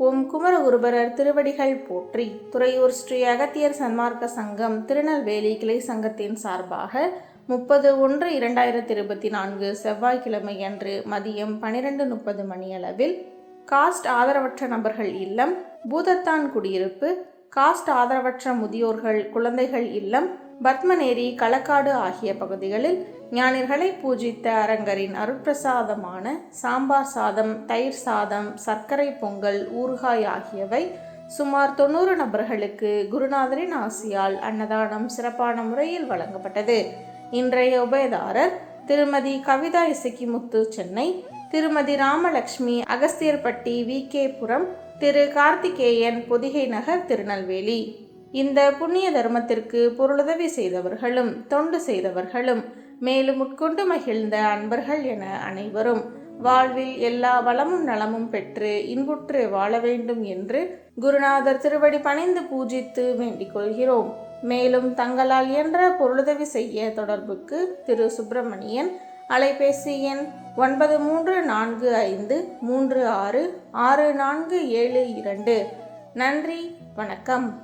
ஓம் குமரகுருபரர் திருவடிகள் போற்றி. துறையூர் ஸ்ரீ அகத்தியர் சன்மார்க்க சங்கம் திருநெல்வேலி கிளை சங்கத்தின் சார்பாக முப்பது ஒன்று இரண்டாயிரத்தி இருபத்தி நான்கு செவ்வாய்க்கிழமை அன்று மதியம் பனிரெண்டு முப்பது மணியளவில் காஸ்ட் ஆதரவற்ற நபர்கள் இல்லம் பூதத்தான் குடியிருப்பு காஸ்ட் ஆதரவற்ற முதியோர்கள் குழந்தைகள் இல்லம் பத்மநேரி களக்காடு ஆகிய பகுதிகளில் ஞானிகளை பூஜித்த அரங்கரின் அருட்பிரசாதமான சாம்பார் சாதம் தயிர் சாதம் சர்க்கரை பொங்கல் ஊறுகாய் ஆகியவை சுமார் தொண்ணூறு நபர்களுக்கு குருநாதரின் ஆசியால் அன்னதானம் சிறப்பான முறையில் வழங்கப்பட்டது. இன்றைய உபயதாரர் திருமதி கவிதா இசக்கிமுத்து சென்னை. திருமதி ராமலட்சுமி அகஸ்தியர்பட்டி வி. கே. புரம் திரு. கார்த்திகேயன் பொதிகை நகர் திருநெல்வேலி. இந்த புண்ணிய தர்மத்திற்கு பொருளுதவி செய்தவர்களும் தொண்டு செய்தவர்களும் மேலும் உட்கொண்டு மகிழ்ந்த அன்பர்கள் என அனைவரும் வாழ்வில் எல்லா வளமும் நலமும் பெற்று இன்புற்று வாழ வேண்டும் என்று குருநாதர் திருவடி பணிந்து பூஜித்து வேண்டிக் கொள்கிறோம். மேலும் தங்களால் இயன்ற பொருளுதவி செய்ய தொடர்புக்கு திரு. சுப்பிரமணியன் அலைபேசி எண் ஒன்பது மூன்று நான்கு ஐந்து மூன்று ஆறு ஆறு நான்கு ஏழு இரண்டு. நன்றி வணக்கம்.